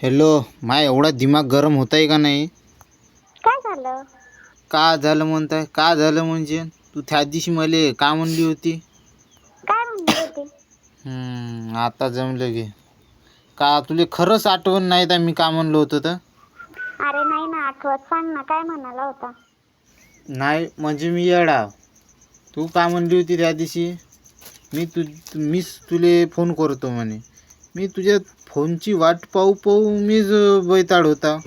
Hello माय एवढा दिमाग गरम होत आहे का नाही? काय झालं? का झालं म्हणताय का झालं म्हणजे? तू त्या दिवशी मला का म्हणली होती? काय म्हणली होती? हम्म, आता जमलं गे का तुले खरंच आठवण नाही तर मी का म्हणलो होतो तर? अरे नाही ना आठवत. सांग ना काय म्हणाला होता? नाही म्हणजे मी येडा. तू का म्हणली होती त्या दिवशी? मी तु मीच तुले फोन करतो म्हणे. मी तुझ्या फोनची वाट पाहू पाहू मीच बैताड होता.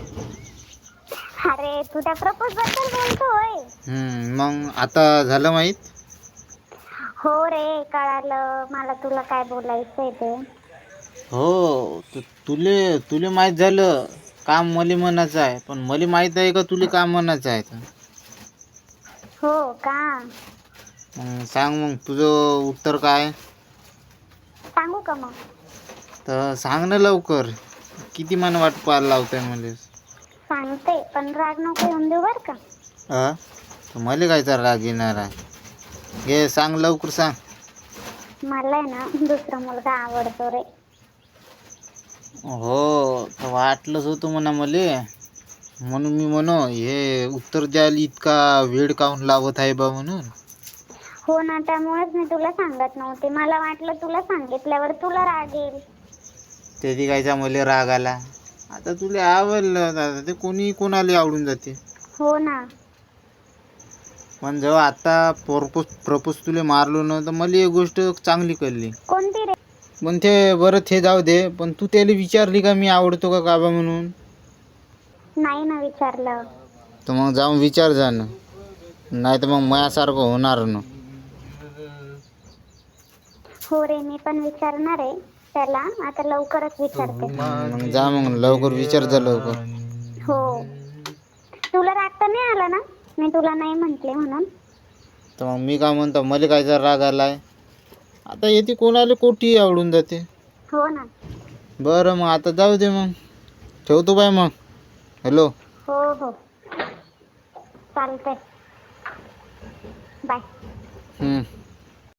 अरे तू त्या प्रपोजबद्दल बोलतोय. हम्म, मग आता झालं माहीत? हो रे कळालं. मला तुला काय बोलायचंय ते. हो तु- तुले तुले माहीत झालं काम मले म्हणायचं आहे. पण मला माहीत आहे का तुले काम म्हणायचं आहे तर? हो का? मग सांग मग तुझं उत्तर काय? सांगू का मग? तर सांग ना लवकर. किती मन वाट पाहायला लावताय मला सांगते पण राग नको येऊन देऊ बर का. अ? तर मला कायचा राग येणार आहे. घे सांग लवकर सांग. मला आहे ना दुसरा मुलगा आवडतो रे. हो तर वाटलंच होतं म्हणा मले. म्हणून मी म्हणो हे उत्तर द्यायला इतका वेळ काहून लावत आहे बा म्हणून. हो ना त्यामुळेच मी तुला सांगत नव्हते. मला वाटलं तुला सांगितल्यावर तुला राग येईल. त्याची कायचा मला राग आला? आता तुला आवडलं आता ते कोणी कोणाला आवडून जाते? हो ना. पण जेव्हा आता प्रपोज प्रपोज तुला मारलो ना तर मला एक गोष्ट चांगली कळली. कोणती रे? पण ते बरं ते जाऊ दे पण तू त्याला विचारली का मी आवडतो का काबा म्हणून? नाही ना विचारलं. तर मग जाऊन विचार जा ना नाही तर मग माझ्यासारखं होणार ना. हो रे मी पण विचारणार आहे. त्याला. आता लवकरच विचारते. मग जा मग लवकर विचार जा लवकर. हो. तुला राग तर नाही आला ना? मी तुला नाही म्हंटले म्हणून. तर मग मी काय म्हणतो मला कायचा राग आलाय? आता येते कोणाला कोठी आवडून जाते? हो ना. बरं मग आता जाऊ दे मग. ठेवतो बाय मग. हॅलो. हो हो. चालतंय. बाय. हम्म.